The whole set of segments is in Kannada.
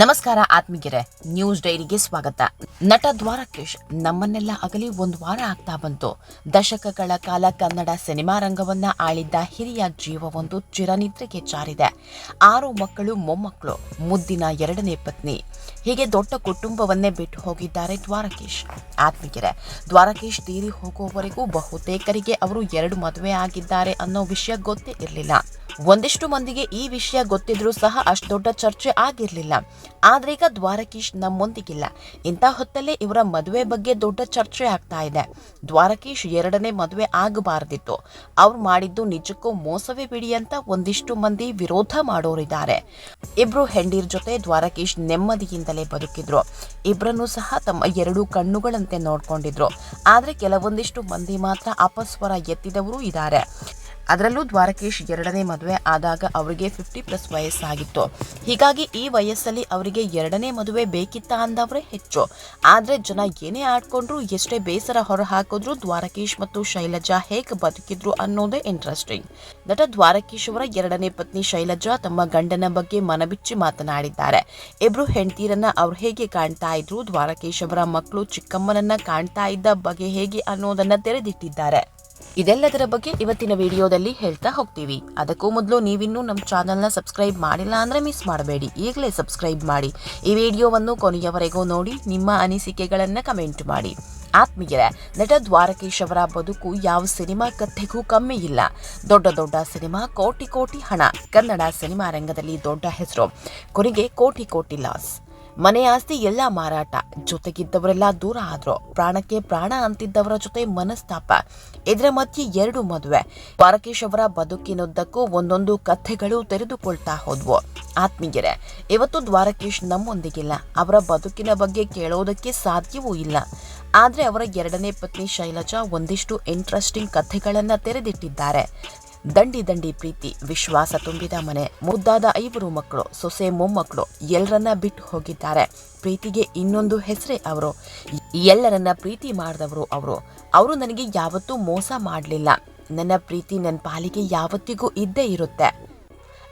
ನಮಸ್ಕಾರ ಆತ್ಮೀಗೆರೆ ನ್ಯೂಸ್ ಡೈರಿಗೆ ಸ್ವಾಗತ. ನಟ ದ್ವಾರಕೇಶ್ ನಮ್ಮನ್ನೆಲ್ಲ ಅಗಲಿ ಒಂದು ವಾರ ಆಗ್ತಾ ಬಂತು. ದಶಕಗಳ ಕಾಲ ಕನ್ನಡ ಸಿನಿಮಾ ರಂಗವನ್ನ ಆಳಿದ್ದ ಹಿರಿಯ ಜೀವವೊಂದು ಚಿರನಿದ್ರೆಗೆ ಜಾರಿದೆ. ಆರು ಮಕ್ಕಳು ಮೊಮ್ಮಕ್ಕಳು ಮುದ್ದಿನ ಎರಡನೇ ಪತ್ನಿ. ಹೀಗೆ ದೊಡ್ಡ ಕುಟುಂಬವನ್ನೇ ಬಿಟ್ಟು ಹೋಗಿದ್ದಾರೆ ದ್ವಾರಕೇಶ್. ಆತ್ಮೀಗೆರೆ ದ್ವಾರಕೇಶ್ ತೀರಿ ಹೋಗುವವರೆಗೂ ಬಹುತೇಕರಿಗೆ ಅವರು ಎರಡು ಮದುವೆ ಆಗಿದ್ದಾರೆ ಅನ್ನೋ ವಿಷಯ ಗೊತ್ತೇ ಇರಲಿಲ್ಲ. ಒಂದಿಷ್ಟು ಮಂದಿಗೆ ಈ ವಿಷಯ ಗೊತ್ತಿದ್ರೂ ಸಹ ಅಷ್ಟು ದೊಡ್ಡ ಚರ್ಚೆ ಆಗಿರಲಿಲ್ಲ. ಆದರೆ ಈಗ ದ್ವಾರಕೀಶ್ ನಮ್ಮೊಂದಿಗಿಲ್ಲ. ಇಂಥ ಹೊತ್ತಲ್ಲೇ ಇವರ ಮದುವೆ ಬಗ್ಗೆ ದೊಡ್ಡ ಚರ್ಚೆ ಆಗ್ತಾ ಇದೆ. ದ್ವಾರಕೀಶ್ ಎರಡನೇ ಮದುವೆ ಆಗಬಾರ್ದಿತ್ತು. ಅವ್ರು ಮಾಡಿದ್ದು ನಿಜಕ್ಕೂ ಮೋಸವೇ ಬಿಡಿ ಅಂತ ಒಂದಿಷ್ಟು ಮಂದಿ ವಿರೋಧ ಮಾಡೋರಿದ್ದಾರೆ. ಇಬ್ರು ಹೆಂಡೀರ್ ಜೊತೆ ದ್ವಾರಕೀಶ್ ನೆಮ್ಮದಿಯಿಂದಲೇ ಬದುಕಿದ್ರು. ಇಬ್ರನ್ನು ಸಹ ತಮ್ಮ ಎರಡು ಕಣ್ಣುಗಳಂತೆ ನೋಡ್ಕೊಂಡಿದ್ರು. ಆದರೆ ಕೆಲವೊಂದಿಷ್ಟು ಮಂದಿ ಮಾತ್ರ ಅಪಸ್ವರ ಎತ್ತಿದವರು ಇದ್ದಾರೆ. ಅದರಲ್ಲೂ ದ್ವಾರಕೇಶ್ ಎರಡನೇ ಮದುವೆ ಆದಾಗ ಅವರಿಗೆ ಫಿಫ್ಟಿ ಪ್ಲಸ್ ವಯಸ್ಸಾಗಿತ್ತು. ಹೀಗಾಗಿ ಈ ವಯಸ್ಸಲ್ಲಿ ಅವರಿಗೆ ಎರಡನೇ ಮದುವೆ ಬೇಕಿತ್ತ ಅಂದವರೇ ಹೆಚ್ಚು. ಆದರೆ ಜನ ಏನೇ ಆಡ್ಕೊಂಡ್ರು ಎಷ್ಟೇ ಬೇಸರ ಹೊರ ಹಾಕಿದ್ರು ದ್ವಾರಕೇಶ್ ಮತ್ತು ಶೈಲಜಾ ಹೇಗೆ ಬದುಕಿದ್ರು ಅನ್ನೋದೇ ಇಂಟ್ರೆಸ್ಟಿಂಗ್ ನಟ ದ್ವಾರಕೇಶ್ ಅವರ ಎರಡನೇ ಪತ್ನಿ ಶೈಲಜಾ ತಮ್ಮ ಗಂಡನ ಬಗ್ಗೆ ಮನಬಿಚ್ಚಿ ಮಾತನಾಡಿದ್ದಾರೆ. ಇಬ್ರು ಹೆಂಡತೀರನ್ನ ಅವ್ರು ಹೇಗೆ ಕಾಣ್ತಾ ಇದ್ರು, ದ್ವಾರಕೇಶ್ ಅವರ ಮಕ್ಕಳು ಚಿಕ್ಕಮ್ಮನನ್ನ ಕಾಣ್ತಾ ಇದ್ದ ಬಗೆ ಹೇಗೆ ಅನ್ನೋದನ್ನ ತೆರೆದಿಟ್ಟಿದ್ದಾರೆ. ಇದೆಲ್ಲದರ ಬಗ್ಗೆ ಇವತ್ತಿನ ವಿಡಿಯೋದಲ್ಲಿ ಹೇಳ್ತಾ ಹೋಗ್ತೀವಿ. ಅದಕ್ಕೂ ಮೊದಲು ನೀವಿನ್ನೂ ನಮ್ಮ ಚಾನಲ್ನ ಸಬ್ಸ್ಕ್ರೈಬ್ ಮಾಡಿಲ್ಲ ಅಂದರೆ ಮಿಸ್ ಮಾಡಬೇಡಿ. ಈಗಲೇ ಸಬ್ಸ್ಕ್ರೈಬ್ ಮಾಡಿ. ಈ ವಿಡಿಯೋವನ್ನು ಕೊನೆಯವರೆಗೂ ನೋಡಿ, ನಿಮ್ಮ ಅನಿಸಿಕೆಗಳನ್ನು ಕಮೆಂಟ್ ಮಾಡಿ. ಆತ್ಮೀಯರ, ನಟ ದ್ವಾರಕೇಶ್ ಅವರ ಬದುಕು ಯಾವ ಸಿನಿಮಾ ಕಥೆಗೂ ಕಮ್ಮಿ ಇಲ್ಲ. ದೊಡ್ಡ ದೊಡ್ಡ ಸಿನಿಮಾ, ಕೋಟಿ ಕೋಟಿ ಹಣ. ಕನ್ನಡ ಸಿನಿಮಾ ರಂಗದಲ್ಲಿ ದೊಡ್ಡ ಹೆಸರು. ಕೊನೆಗೆ ಕೋಟಿ ಕೋಟಿ ಲಾಸ್. ಮನೆ ಆಸ್ತಿ ಎಲ್ಲ ಮಾರಾಟ. ಜೊತೆಗಿದ್ದವರೆಲ್ಲ ದೂರ ಆದ್ರು, ಪ್ರಾಣಕ್ಕೆ ಪ್ರಾಣ ಅಂತಿದ್ದವರ ಜೊತೆ ಮನಸ್ತಾಪ. ಇದರ ಮಧ್ಯೆ ಎರಡು ಮದುವೆ. ದ್ವಾರಕೇಶ್ ಅವರ ಬದುಕಿನುದ್ದಕ್ಕೂ ಒಂದೊಂದು ಕಥೆಗಳು ತೆರೆದುಕೊಳ್ತಾ ಹೋದ್ವು. ಆತ್ಮೀಯರೇ, ಇವತ್ತು ದ್ವಾರಕೇಶ್ ನಮ್ಮೊಂದಿಗಿಲ್ಲ. ಅವರ ಬದುಕಿನ ಬಗ್ಗೆ ಕೇಳೋದಕ್ಕೆ ಸಾಧ್ಯವೂ ಇಲ್ಲ. ಆದ್ರೆ ಅವರ ಎರಡನೇ ಪತ್ನಿ ಶೈಲಜಾ ಒಂದಿಷ್ಟು ಇಂಟ್ರೆಸ್ಟಿಂಗ್ ಕಥೆಗಳನ್ನು ತೆರೆದಿಟ್ಟಿದ್ದಾರೆ. ದಂಡಿ ದಂಡಿ ಪ್ರೀತಿ, ವಿಶ್ವಾಸ ತುಂಬಿದ ಮನೆ, ಮುದ್ದಾದ ಐವರು ಮಕ್ಕಳು, ಸೊಸೆ ಮೊಮ್ಮಕ್ಕಳು ಎಲ್ಲರನ್ನ ಬಿಟ್ಟು ಹೋಗಿದ್ದಾರೆ. ಪ್ರೀತಿಗೆ ಇನ್ನೊಂದು ಹೆಸರೇ ಅವರು. ಎಲ್ಲರನ್ನ ಪ್ರೀತಿ ಮಾಡಿದವರು ಅವರು. ಅವರು ನನಗೆ ಯಾವತ್ತೂ ಮೋಸ ಮಾಡಲಿಲ್ಲ. ನನ್ನ ಪ್ರೀತಿ ನನ್ನ ಪಾಲಿಗೆ ಯಾವತ್ತಿಗೂ ಇದ್ದೇ ಇರುತ್ತೆ.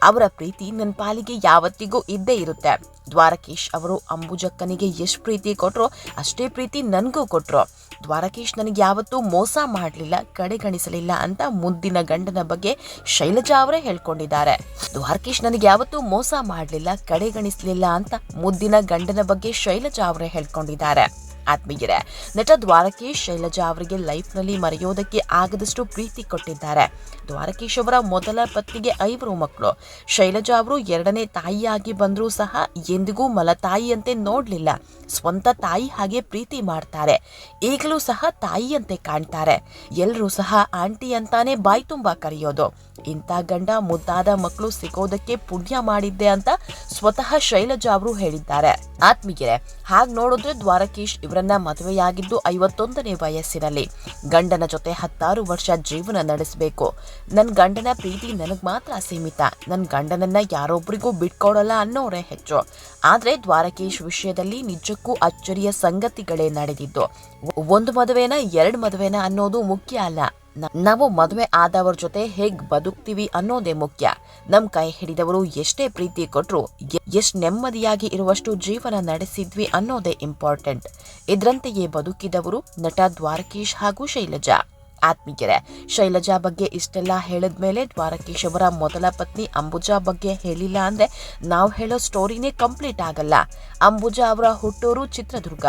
ಅವರ ಪ್ರೀತಿ ನನ್ನ ಪಾಲಿಗೆ ಯಾವತ್ತಿಗೂ ಇದ್ದೇ ಇರುತ್ತೆ. ದ್ವಾರಕೀಶ್ ಅವರು ಅಂಬುಜಕ್ಕನಿಗೆ ಎಷ್ಟು ಪ್ರೀತಿ ಕೊಟ್ಟರು ಅಷ್ಟೇ ಪ್ರೀತಿ ನನಗೂ ಕೊಟ್ಟರು ದ್ವಾರಕೇಶ್ ನನಗೆ ಯಾವತ್ತೂ ಮೋಸ ಮಾಡಲಿಲ್ಲ, ಕಡೆಗಣಿಸಲಿಲ್ಲ ಅಂತ ಮುದ್ದಿನ ಗಂಡನ ಬಗ್ಗೆ ಶೈಲಜಾ ಅವರೇ ಹೇಳ್ಕೊಂಡಿದ್ದಾರೆ. ದ್ವಾರಕೇಶ್ ನನಗೆ ಯಾವತ್ತೂ ಮೋಸ ಮಾಡಲಿಲ್ಲ, ಕಡೆಗಣಿಸಲಿಲ್ಲ ಅಂತ ಮುದ್ದಿನ ಗಂಡನ ಬಗ್ಗೆ ಶೈಲಜಾ ಅವರೇ ಹೇಳ್ಕೊಂಡಿದ್ದಾರೆ. ಆತ್ಮೀಯರೇ, ನಟ ದ್ವಾರಕೇಶ್ ಶೈಲಜಾ ಅವರಿಗೆ ಲೈಫ್ನಲ್ಲಿ ಮರೆಯೋದಕ್ಕೆ ಆಗದಷ್ಟು ಪ್ರೀತಿ ಕೊಟ್ಟಿದ್ದಾರೆ. ದ್ವಾರಕೇಶ್ ಅವರ ಮೊದಲ ಪತ್ನಿಗೆ ಐವರು ಮಕ್ಕಳು. ಶೈಲಜಾ ಅವರು ಎರಡನೇ ತಾಯಿಯಾಗಿ ಬಂದರೂ ಸಹ ಎಂದಿಗೂ ಮಲತಾಯಿಯಂತೆ ನೋಡಲಿಲ್ಲ. ಸ್ವಂತ ತಾಯಿ ಹಾಗೆ ಪ್ರೀತಿ ಮಾಡ್ತಾರೆ. ಈಗಲೂ ಸಹ ತಾಯಿಯಂತೆ ಕಾಣ್ತಾರೆ. ಎಲ್ಲರೂ ಸಹ ಆಂಟಿ ಅಂತಾನೆ ಬಾಯಿ ತುಂಬ ಕರೆಯೋದು. ಇಂಥ ಗಂಡ ಮುದ್ದಾದ ಮಕ್ಕಳು ಸಿಗೋದಕ್ಕೆ ಪುಣ್ಯ ಮಾಡಿದ್ದೆ ಅಂತ ಸ್ವತಃ ಶೈಲಜಾ ಅವರು ಹೇಳಿದ್ದಾರೆ. ಆತ್ಮೀಯರೇ, ಹಾಗೆ ನೋಡಿದ್ರೆ ದ್ವಾರಕೀಶ್ ಇವರನ್ನ ಮದುವೆಯಾಗಿದ್ದು ಐವತ್ತೊಂದನೇ ವಯಸ್ಸಿನಲ್ಲಿ. ಗಂಡನ ಜೊತೆ ಹತ್ತಾರು ವರ್ಷ ಜೀವನ ನಡೆಸಬೇಕು. ನನ್ನ ಗಂಡನ ಪ್ರೀತಿ ನನಗ್ ಮಾತ್ರ ಸೀಮಿತ. ನನ್ನ ಗಂಡನನ್ನ ಯಾರೊಬ್ಬರಿಗೂ ಬಿಟ್ಕೊಡಲ್ಲ ಅನ್ನೋರೇ ಹೆಚ್ಚು. ಆದ್ರೆ ದ್ವಾರಕೇಶ್ ವಿಷಯದಲ್ಲಿ ನಿಜಕ್ಕೂ ಅಚ್ಚರಿಯ ಸಂಗತಿಗಳೇ ನಡೆದಿದ್ದು. ಒಂದು ಮದುವೆನ, ಎರಡು ಮದುವೆನ ಅನ್ನೋದು ಮುಖ್ಯ ಅಲ್ಲ. ನಾವು ಮದುವೆ ಆದವರ ಜೊತೆ ಹೇಗ್ ಬದುಕ್ತೀವಿ ಅನ್ನೋದೇ ಮುಖ್ಯ. ನಮ್ ಕೈ ಹಿಡಿದವರು ಎಷ್ಟೇ ಪ್ರೀತಿ ಕೊಟ್ರು ಎಷ್ಟ್ ನೆಮ್ಮದಿಯಾಗಿ ಇರುವಷ್ಟು ಜೀವನ ನಡೆಸಿದ್ವಿ ಅನ್ನೋದೇ ಇಂಪಾರ್ಟೆಂಟ್ ಇದ್ರಂತೆಯೇ ಬದುಕಿದವರು ನಟ ದ್ವಾರಕೀಶ್ ಹಾಗೂ ಶೈಲಜಾ. ಆತ್ಮೀಯರೇ, ಶೈಲಜಾ ಬಗ್ಗೆ ಇಷ್ಟೆಲ್ಲ ಹೇಳಿದ ಮೇಲೆ ಅವರ ಮೊದಲ ಪತ್ನಿ ಅಂಬುಜಾ ಬಗ್ಗೆ ಹೇಳಿಲ್ಲ ಅಂದ್ರೆ ನಾವು ಹೇಳೋ ಸ್ಟೋರಿನೇ ಕಂಪ್ಲೀಟ್ ಆಗಲ್ಲ. ಅಂಬುಜಾ ಅವರ ಹುಟ್ಟೂರು ಚಿತ್ರದುರ್ಗ.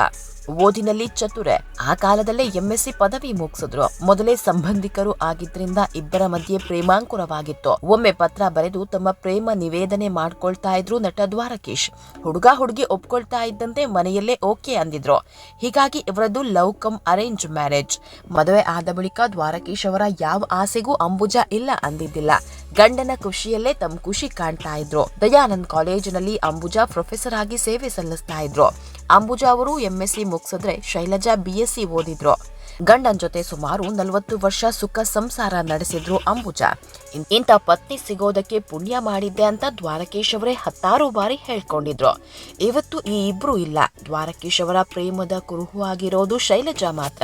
ಓದಿನಲ್ಲಿ ಚತುರೆ. ಆ ಕಾಲದಲ್ಲೇ ಎಂಎಸ್ಸಿ ಪದವಿ ಮುಗಿಸಿದ್ರು. ಮೊದಲೇ ಸಂಬಂಧಿಕರು ಆಗಿದ್ರಿಂದ ಇಬ್ಬರ ಮಧ್ಯೆ ಪ್ರೇಮಾಂಕುರವಾಗಿತ್ತು. ಒಮ್ಮೆ ಪತ್ರ ಬರೆದು ತಮ್ಮ ಪ್ರೇಮ ನಿವೇದನೆ ಮಾಡ್ಕೊಳ್ತಾ ಇದ್ರು ನಟ ದ್ವಾರಕೀಶ್. ಹುಡುಗ ಹುಡುಗಿ ಒಪ್ಕೊಳ್ತಾ ಇದ್ದಂತೆ ಮನೆಯಲ್ಲೇ ಓಕೆ ಅಂದಿದ್ರು. ಹೀಗಾಗಿ ಇವರದ್ದು ಲವ್ ಕಮ್ ಅರೇಂಜ್ ಮ್ಯಾರೇಜ್. ಮದುವೆ ಆದ ಬಳಿಕ ದ್ವಾರಕೀಶ್ ಅವರ ಯಾವ ಆಸೆಗೂ ಅಂಬುಜಾ ಇಲ್ಲ ಅಂದಿದ್ದಿಲ್ಲ. ಗಂಡನ ಖುಷಿಯಲ್ಲೇ ತಮ್ಮ ಖುಷಿ ಕಾಣ್ತಾ ಇದ್ರು. ದಯಾನಂದ್ ಕಾಲೇಜಿನಲ್ಲಿ ಅಂಬುಜಾ ಪ್ರೊಫೆಸರ್ ಆಗಿ ಸೇವೆ ಸಲ್ಲಿಸ್ತಾ ಇದ್ರು. ಅಂಬುಜಾ ಅವರು ಎಂಎಸ್ಸಿ ಮುಗಿಸಿದ್ರೆ ಶೈಲಜಾ ಬಿಎಸ್ಸಿ ಓದಿದ್ರು. ಗಂಡನ ಜೊತೆ ಸುಮಾರು ನಲವತ್ತು ವರ್ಷ ಸುಖ ಸಂಸಾರ ನಡೆಸಿದ್ರು ಅಂಬುಜಾ. ಇಂಥ ಪತ್ನಿ ಸಿಗೋದಕ್ಕೆ ಪುಣ್ಯ ಮಾಡಿದ್ದೆ ಅಂತ ದ್ವಾರಕೇಶ್ ಅವರೇ ಹತ್ತಾರು ಬಾರಿ ಹೇಳ್ಕೊಂಡಿದ್ರು. ಇವತ್ತು ಈ ಇಬ್ರು ಇಲ್ಲ. ದ್ವಾರಕೀಶ್ ಅವರ ಪ್ರೇಮದ ಕುರುಹು ಆಗಿರೋದು ಶೈಲಜಾ ಮಾತ್ರ.